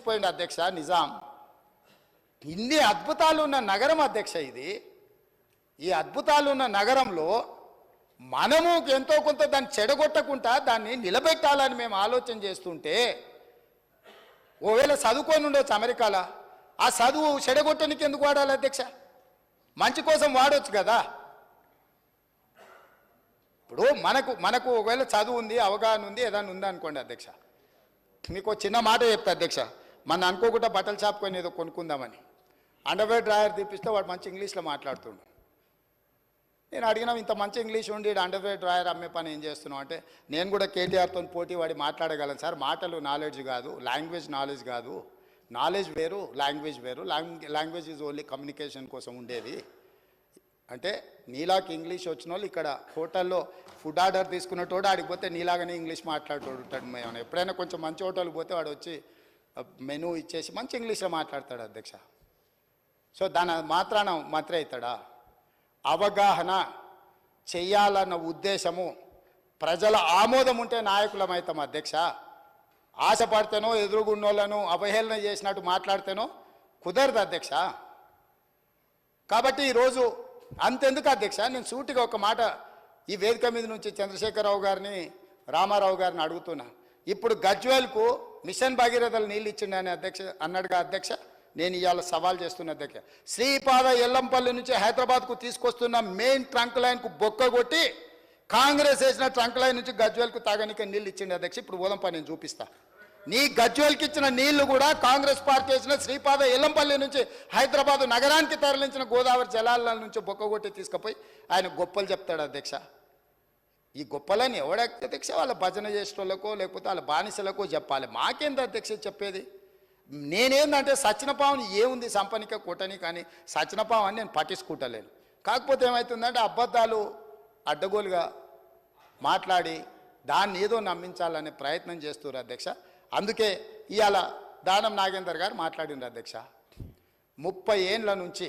ఇచ్చిపోయింది అధ్యక్ష నిజాం. ఇన్ని అద్భుతాలు ఉన్న నగరం అధ్యక్ష ఇది. ఈ అద్భుతాలు ఉన్న నగరంలో మనము ఎంతో కొంత దాన్ని చెడగొట్టకుండా దాన్ని నిలబెట్టాలని మేము ఆలోచన చేస్తుంటే ఓవేళ చదువుకొని ఉండొచ్చు అమెరికాలో. ఆ చదువు చెడగొట్టడానికి ఎందుకు వాడాలి అధ్యక్ష? మంచి కోసం వాడొచ్చు కదా. ఇప్పుడు మనకు మనకు ఒకవేళ చదువు ఉంది అవగాహన ఉంది ఏదైనా ఉందనుకోండి అధ్యక్ష. మీకు చిన్న మాట చెప్తా అధ్యక్ష. మన అనుకోకుండా బట్టల షాప్ కొని ఏదో కొనుక్కుందామని. అండర్వేర్ డ్రాయర్ తీపిస్తే వాడు మంచి ఇంగ్లీష్లో మాట్లాడుతుండు. నేను అడిగినా ఇంత మంచి ఇంగ్లీష్ ఉండి అండర్వేర్ డ్రాయర్ అమ్మే పని ఏం చేస్తున్నావు? అంటే నేను కూడా కేటీఆర్తో పోటీ వాడి మాట్లాడగలను సార్. మాటలు నాలెడ్జ్ కాదు లాంగ్వేజ్ నాలెడ్జ్ కాదు. నాలెడ్జ్ వేరు లాంగ్వేజ్ వేరు. లాంగ్వేజ్ ఈజ్ ఓన్లీ కమ్యూనికేషన్ కోసం ఉండేది. అంటే నీలాకి ఇంగ్లీష్ వచ్చిన వాళ్ళు ఇక్కడ హోటల్లో ఫుడ్ ఆర్డర్ తీసుకున్నటోడు ఆడికి పోతే నీలాగానే ఇంగ్లీష్ మాట్లాడుతుంటాడు ఉంటాడు. మేము ఎప్పుడైనా కొంచెం మంచి హోటల్కి పోతే వాడు వచ్చి మెనూ ఇచ్చేసి మంచి ఇంగ్లీష్లో మాట్లాడతాడు అధ్యక్ష. సో దాని మాత్రాన మంత్రి అవుతాడా? అవగాహన చెయ్యాలన్న ఉద్దేశము ప్రజల ఆమోదం ఉంటే నాయకులమవుతాం అధ్యక్ష. ఆశపడితేనో ఎదురుగున్నోళ్ళను అవహేళన చేసినట్టు మాట్లాడితేనో కుదరదు అధ్యక్ష. కాబట్టి ఈరోజు అంతెందుకు అధ్యక్ష? నేను సూటిగా ఒక మాట ఈ వేదిక మీద నుంచి చంద్రశేఖరరావు గారిని రామారావు గారిని అడుగుతున్నా. ఇప్పుడు గజ్వేల్కు మిషన్ భగీరథలు నీళ్ళు ఇచ్చిండని అధ్యక్ష అన్నాడుగా అధ్యక్ష నేను ఇవాళ సవాల్ చేస్తున్న అధ్యక్ష. శ్రీపాద ఎల్లంపల్లి నుంచి హైదరాబాద్కు తీసుకొస్తున్న మెయిన్ ట్రంక్ లైన్కు బొక్క కొట్టి కాంగ్రెస్ వేసిన ట్రంక్ లైన్ నుంచి గజ్వేల్కు తాగనికే నీళ్ళు ఇచ్చిండు అధ్యక్ష. ఇప్పుడు ఓదంపా నేను చూపిస్తా. నీ గజ్వేల్కి ఇచ్చిన నీళ్ళు కూడా కాంగ్రెస్ పార్టీ వేసిన శ్రీపాద ఎల్లంపల్లి నుంచి హైదరాబాద్ నగరానికి తరలించిన గోదావరి జలాల నుంచి బొక్క కొట్టి తీసుకుపోయి ఆయన గొప్పలు చెప్తాడు అధ్యక్ష. ఈ గొప్పలని ఎవడైతే అధ్యక్ష? వాళ్ళ భజన చేసేటోళ్ళకో లేకపోతే వాళ్ళ బానిసలకో చెప్పాలి. మాకేంది అధ్యక్ష చెప్పేది? నేనేందంటే సచినపావుని ఏముంది సంపనిక కూటని కానీ సచినపావని నేను పట్టించుకుంటలేను. కాకపోతే ఏమవుతుందంటే అబద్ధాలు అడ్డగోలుగా మాట్లాడి దాన్ని ఏదో నమ్మించాలనే ప్రయత్నం చేస్తున్నారు అధ్యక్ష. అందుకే ఇవాళ దానం నాగేందర్ గారు మాట్లాడినారు అధ్యక్ష. ముప్పై ఏండ్ల నుంచి